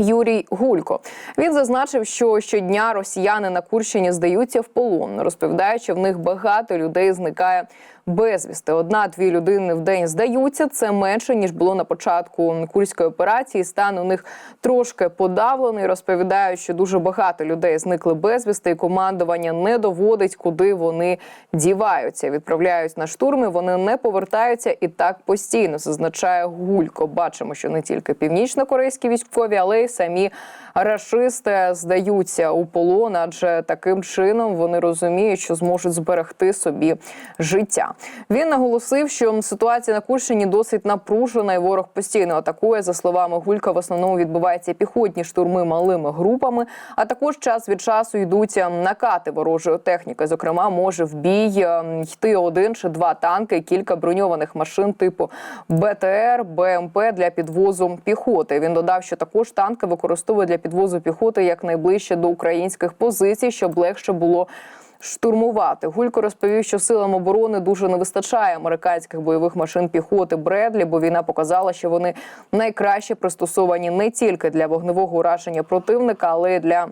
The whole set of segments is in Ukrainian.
Юрій Гулько. Він зазначив, що щодня росіяни на Курщині здаються в полон, розповідаючи, в них багато людей зникає безвісти. Одна-дві людини в день здаються. Це менше ніж було на початку курської операції. Стан у них трошки подавлений. Розповідають, що дуже багато людей зникли безвісти, і командування не доводить, куди вони діваються. Відправляють на штурми. Вони не повертаються і так постійно. Зазначає Гулько. Бачимо, що не тільки північно-корейські військові, але й самі рашисти здаються у полон, адже таким чином вони розуміють, що зможуть зберегти собі життя. Він наголосив, що ситуація на Курщині досить напружена, і ворог постійно атакує. За словами Гулька, в основному відбуваються піхотні штурми малими групами. А також час від часу йдуть накати ворожої техніки. Зокрема, може в бій е, йти один чи два танки, кілька броньованих машин типу БТР, БМП для підвозу піхоти. Він додав, що також танки використовують для підвозу піхоти якнайближче до українських позицій, щоб легше було. Штурмувати. Гулько розповів, що силам оборони дуже не вистачає американських бойових машин піхоти Бредлі, бо війна показала, що вони найкраще пристосовані не тільки для вогневого ураження противника, але й для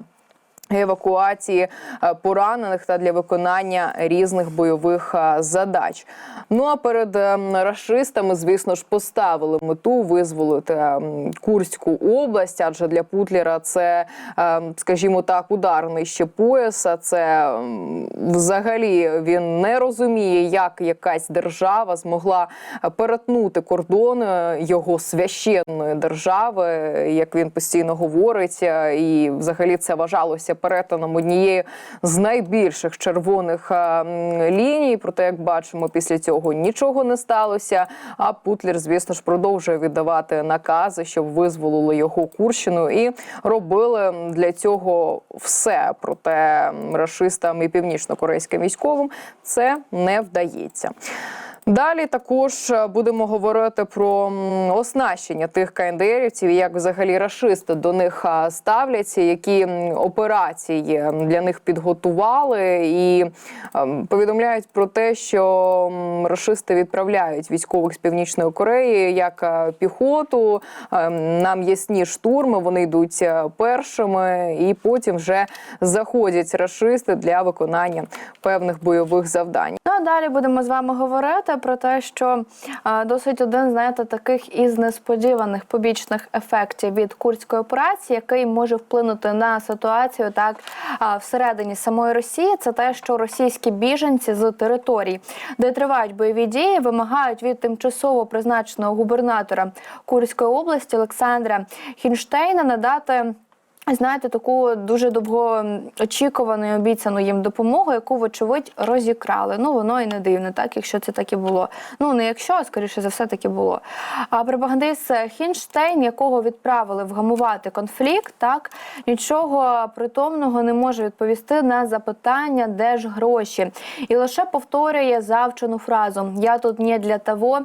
евакуації е, поранених та для виконання різних бойових е, задач. Ну а перед ем, рашистами, звісно ж, поставили мету визволити ем, Курську область, адже для Путлера це, ем, скажімо так, удар нижче пояса. Це взагалі він не розуміє, як якась держава змогла перетнути кордон е, його священної держави, як він постійно говорить, і взагалі це вважалося перетином однієї з найбільших червоних е, ліній. Проте, як бачимо, після цього нічого не сталося. А Путлер, звісно ж, продовжує віддавати накази, щоб визволили його Курщину, і робили для цього все. Проте рашистам і північно-корейським військовим це не вдається. Далі також е, будемо говорити про оснащення тих КНДРівців, як взагалі рашисти до них ставляться, які операції для них підготували, і ем, повідомляють про те, що рашисти відправляють військових з північної Кореї як е, піхоту ем, на м'ясні штурми. Вони йдуть е, першими, і потім вже заходять рашисти для виконання певних бойових завдань. Ну а далі будемо з вами говорити про те, що досить один знаєте таких із несподіваних побічних ефектів від курської операції, який може вплинути на ситуацію так всередині самої Росії. Це те, що російські біженці з територій, де тривають бойові дії, вимагають від тимчасово призначеного губернатора Курської області Олександра Хінштейна надати. Знаєте, таку дуже довго очікувану і обіцяну їм допомогу, яку, вочевидь, розікрали. Ну, воно і не дивно, так, якщо це так і було. Ну, не якщо, а скоріше за все таки було. А пропагандист Хінштейн, якого відправили вгамувати конфлікт, так нічого притомного не може відповісти на запитання, де ж гроші. І лише повторює завчену фразу: Я тут не для того,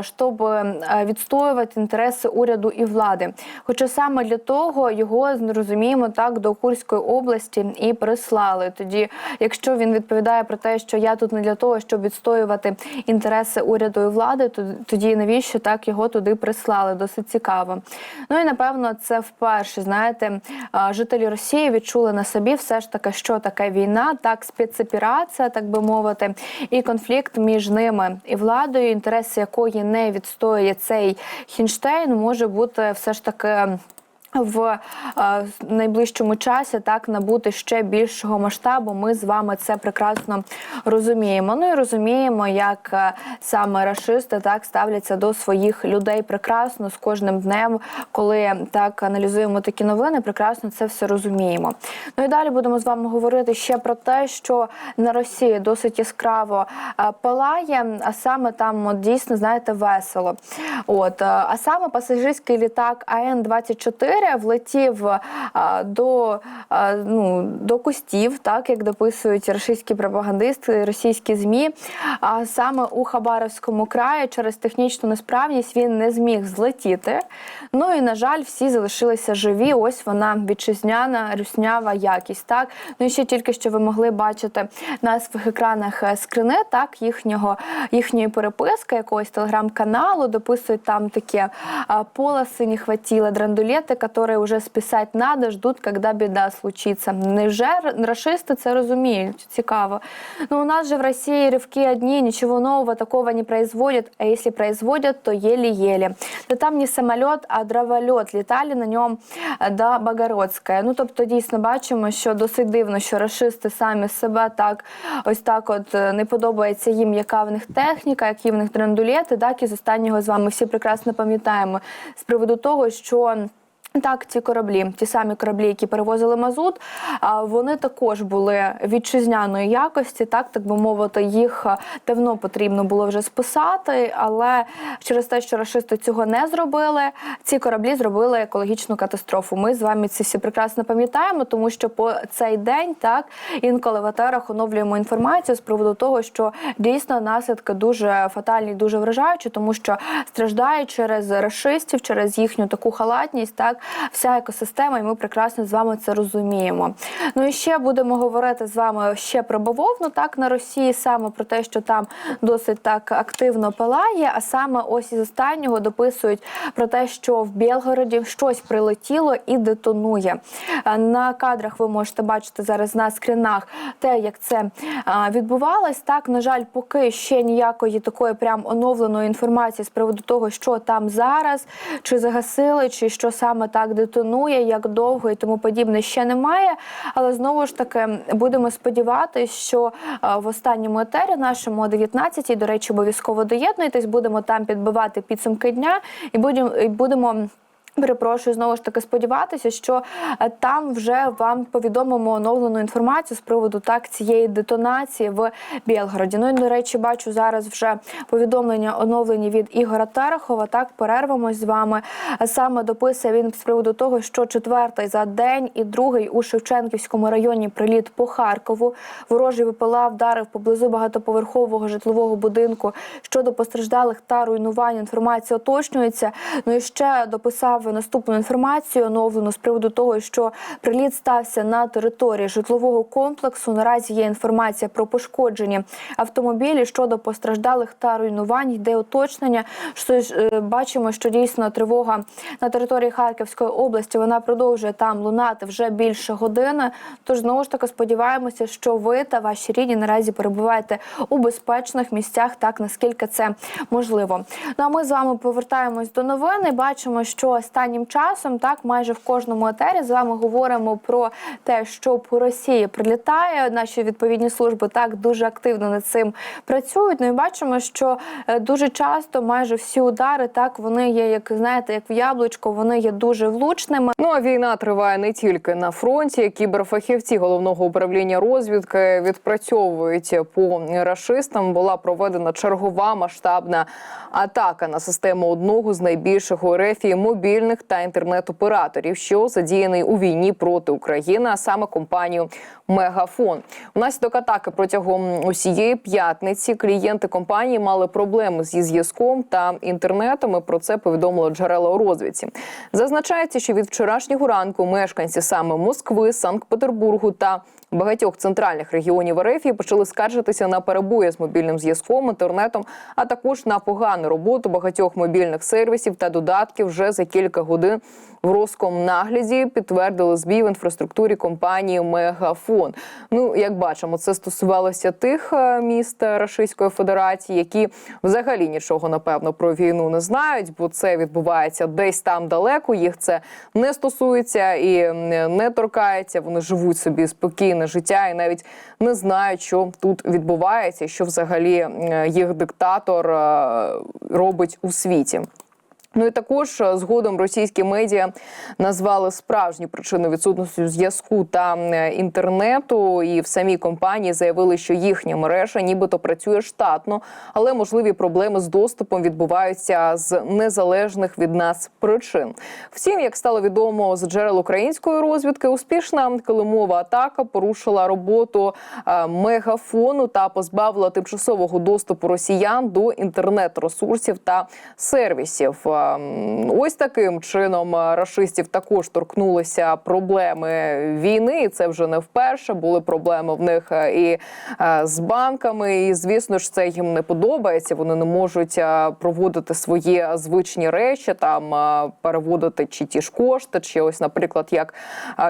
щоб е, відстоювати інтереси уряду і влади. Хоча саме для того його розуміємо так до Курської області і прислали. Тоді, якщо він відповідає про те, що я тут не для того, щоб відстоювати інтереси уряду і влади, то тоді навіщо так його туди прислали? Досить цікаво. Ну і напевно, це вперше знаєте, жителі Росії відчули на собі все ж таки, що таке війна, так спецоперація, так би мовити, і конфлікт між ними і владою, інтереси якої не відстоює цей Хінштейн, може бути все ж таки в е, найближчому часі так набути ще більшого масштабу. Ми з вами це прекрасно розуміємо. Ну і розуміємо, як е, саме рашисти так ставляться до своїх людей прекрасно з кожним днем, коли так аналізуємо такі новини, прекрасно це все розуміємо. Ну і далі будемо з вами говорити ще про те, що на Росії досить яскраво е, палає, а саме там от, дійсно знаєте весело. От а саме пасажирський літак АН 24 влетів до, ну, до кустів, так як дописують російські пропагандисти, російські змі. А саме у Хабаровському краї через технічну несправність він не зміг злетіти. Ну і на жаль, всі залишилися живі. Ось вона вітчизняна, руснява якість. Так ну і ще тільки що ви могли бачити на своїх екранах е, скрини так їхнього їхньої переписки, якогось телеграм-каналу. Дописують там таке а, полоси, не хватило драндулетика которые уже списать надо, ждут, когда біда случится. Невже р- рашисти це розуміють? Цікаво. Ну, у нас же в России рывки одни, ничего нового такого не производят, а если производят, то еле-еле. Да там не самолет, а дроволет. Літали на ньому е, до Богородська. Ну, тобто, дійсно бачимо, що досить дивно, що рашисти самі себе так, ось так от е, не подобається їм, яка в них техніка, які в них драндулети, так і з останнього з вами всі прекрасно пам'ятаємо з приводу того, що. Так, ці кораблі, ті самі кораблі, які перевозили мазут, вони також були вітчизняної якості. Так, так би мовити, їх давно потрібно було вже списати, але через те, що рашисти цього не зробили, ці кораблі зробили екологічну катастрофу. Ми з вами це всі прекрасно пам'ятаємо, тому що по цей день так інколи в етерах оновлюємо інформацію з приводу того, що дійсно наслідки дуже фатальні, дуже вражаючі, тому що страждає через рашистів, через їхню таку халатність, так вся екосистема, і ми прекрасно з вами це розуміємо. Ну і ще будемо говорити з вами ще про бавовну, так на Росії, саме про те, що там досить так активно палає. А саме ось із останнього дописують про те, що в Білгороді щось прилетіло і детонує. Е, На кадрах ви можете бачити зараз на скрінах те, як це відбувалось. Так, на жаль, поки ще ніякої такої прям оновленої інформації з приводу того, що там зараз, чи загасили, чи що саме так детонує, як довго і тому подібне, ще немає. Але знову ж таки будемо сподіватися, що е, в останньому етері нашому о 19-й, до речі, обов'язково доєднуйтесь, будемо там підбивати підсумки дня і будемо. Перепрошую, знову ж таки сподіватися, що е, там вже вам повідомимо оновлену інформацію з приводу так цієї детонації в Білгороді. Ну і до речі, бачу зараз вже повідомлення оновлені від Ігора Терехова. Так перервемось з вами. Саме дописує він з приводу того, що четвертий за день і другий у Шевченківському районі приліт по Харкову. Ворожий ВПЛА вдарив поблизу багатоповерхового житлового будинку. Щодо постраждалих та руйнувань інформація уточнюється. Ну і ще дописав наступну інформацію оновлену з приводу того, що приліт стався на території житлового комплексу. Наразі є інформація про пошкоджені автомобілі щодо постраждалих та руйнувань. Йде уточнення. Що е, бачимо, що дійсно тривога на території Харківської області вона продовжує там лунати вже більше години. Тож знову ж таки сподіваємося, що ви та ваші рідні наразі перебуваєте у безпечних місцях, так наскільки це можливо. Ну а ми з вами повертаємось до новини. Бачимо, що останнім часом так майже в кожному етері з вами говоримо про те, що по Росії прилітає. Наші відповідні служби так дуже активно над цим працюють. Ну і бачимо, що е, дуже часто майже всі удари так вони є, як знаєте, як в яблучко, вони є дуже влучними. Ну а війна триває не тільки на фронті. Кіберфахівці головного управління розвідки відпрацьовують по рашистам. Була проведена чергова масштабна атака на систему одного з найбільших у РФ мобільних та інтернет-операторів, що задіяний у війні проти України, а саме компанію Мегафон. Внаслідок атаки протягом усієї п'ятниці клієнти компанії мали проблеми зі зв'язком та інтернетом. І про це повідомило джерела у розвідці. Зазначається, що від вчорашнього ранку мешканці саме Москви, Санкт-Петербургу та багатьох центральних регіонів РФ почали скаржитися на перебої з мобільним зв'язком, інтернетом, а також на погану роботу багатьох мобільних сервісів та додатків вже за кілька годин. В Роскомнагляді підтвердили збій в інфраструктурі компанії Мегафон. Ну, як бачимо, це стосувалося тих е, міст Російської Федерації, які взагалі нічого напевно про війну не знають, бо це відбувається десь там далеко. Їх це не стосується і не торкається. Вони живуть собі життя і навіть не знають, що тут відбувається, що взагалі е, їх диктатор е, робить у світі. Ну і також е, згодом російські медіа назвали справжню причину відсутності зв'язку та е, інтернету. І в самій компанії заявили, що їхня мережа нібито працює штатно, але можливі проблеми з доступом відбуваються з незалежних від нас причин. Втім, як стало відомо з джерел української розвідки, успішна килимова атака порушила роботу е, мегафону та позбавила тимчасового доступу росіян до інтернет-ресурсів та сервісів. Е, м, ось таким чином е, рашистів також торкнулися проблеми війни. І це вже не вперше. Були проблеми в них е, і е, з банками. І звісно ж, це їм не подобається. Вони не можуть проводити свої звичні речі, там переводити чи ті ж кошти, чи ось, наприклад, як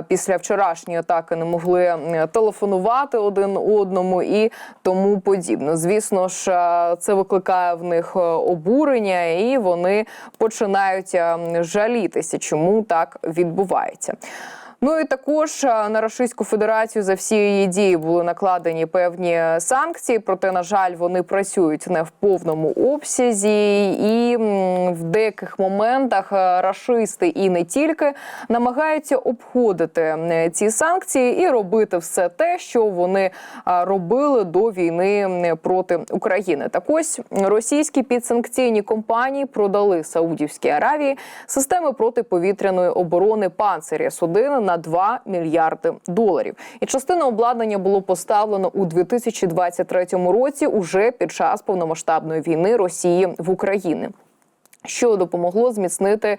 після вчорашньої атаки не могли телефонувати один одному і тому подібне. Звісно ж, це викликає в них обурення, і вони починають е, жалітися, чому так відбувається. Ну і також е, на Російську Федерацію за всі її дії були накладені певні санкції. Проте, на жаль, вони працюють не в повному обсязі, і в деяких моментах е, рашисти і не тільки намагаються обходити е, ці санкції і робити все те, що вони робили до війни проти України. Так ось російські підсанкційні компанії продали Саудівській Аравії системи протиповітряної оборони «Панцирь С-1» на 2 мільярди доларів. І частина обладнання було поставлено у 2023 році, уже під час повномасштабної війни Росії в Україні що допомогло зміцнити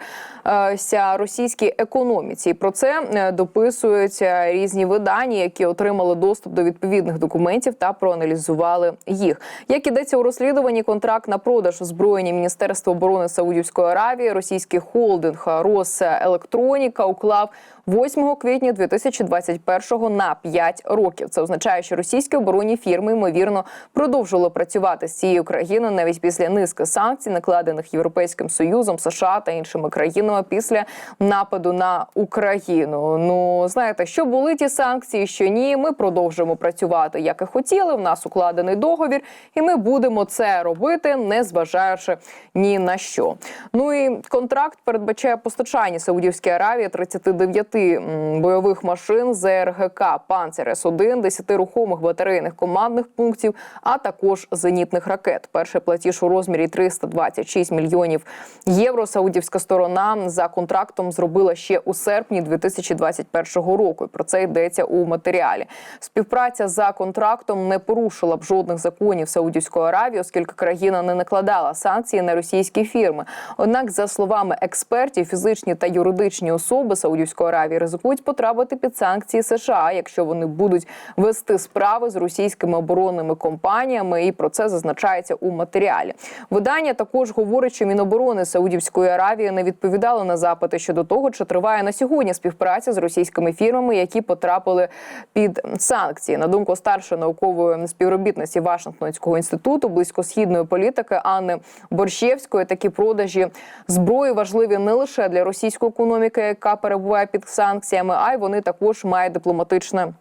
е, російській економіці. І Про це е, дописують е, різні видання, які отримали доступ до відповідних документів та проаналізували їх. Як ідеться у розслідуванні, контракт на продаж озброєння Міністерства оборони Саудівської Аравії, російський холдинг Роселектроніка уклав 8 квітня 2021 на 5 років. Це означає, що російські оборонні фірми ймовірно продовжували працювати з цією країною навіть після низки санкцій, накладених європейським союзом, США та іншими країнами після нападу на Україну. Ну знаєте, що були ті санкції, що ні, ми продовжуємо працювати як і хотіли. В нас укладений договір, і ми будемо це робити, не зважаючи ні на що. Ну і контракт передбачає постачання Саудівській Аравії 39 м, бойових машин ЗРГК «Панцер С-1», 10 рухомих батарейних командних пунктів, а також зенітних ракет. Перший платіж у розмірі 326 мільйонів євро. Саудівська сторона за контрактом зробила ще у серпні 2021 року. Про це йдеться у матеріалі. Співпраця за контрактом не порушила б жодних законів Саудівської Аравії, оскільки країна не накладала санкції на російські фірми. Однак, за словами експертів, фізичні та юридичні особи Саудівської Аравії ризикують потрапити під санкції США, якщо вони будуть вести справи з російськими оборонними компаніями. І про це зазначається у матеріалі. Видання також говорить, що Міноборони Саудівської Аравії не відповідало на запити щодо того, чи триває на сьогодні співпраця з російськими фірмами, які потрапили під санкції. На думку старшої наукової співробітниці Вашингтонського інституту близькосхідної політики Анни Борщевської, такі продажі зброї важливі не лише для російської економіки, яка перебуває під санкціями, а й вони також мають дипломатичне.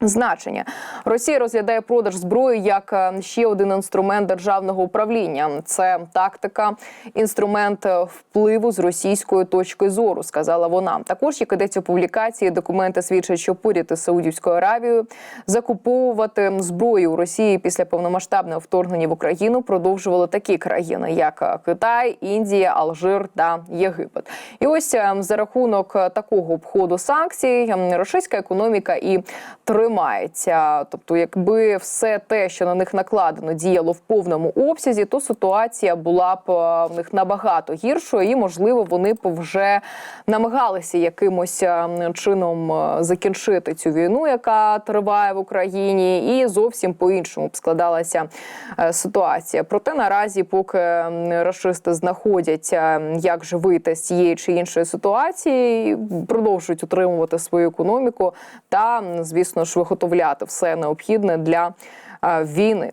Значення Росія розглядає продаж зброї як е, ще один інструмент державного управління. Це тактика, інструмент е, впливу з російської точки зору, сказала вона. Також як ідеться у публікації, документи свідчать, що поряд із Саудівською Аравією закуповувати зброю у Росії після повномасштабного вторгнення в Україну продовжували такі країни, як е, Китай, Індія, Алжир та Єгипет. І ось за рахунок такого обходу санкцій російська економіка і тримається. Тобто, якби все те, що на них накладено, діяло в повному обсязі, то ситуація була б е, в них набагато гіршою, і можливо вони б вже намагалися якимось е, чином е, закінчити цю війну, яка триває в Україні, і зовсім по іншому б складалася ситуація. Проте наразі, поки м, рашисти знаходять, е, як же вийти з цієї чи іншої ситуації, продовжують утримувати свою економіку та, звісно ж, виготовляти все необхідне для е, війни.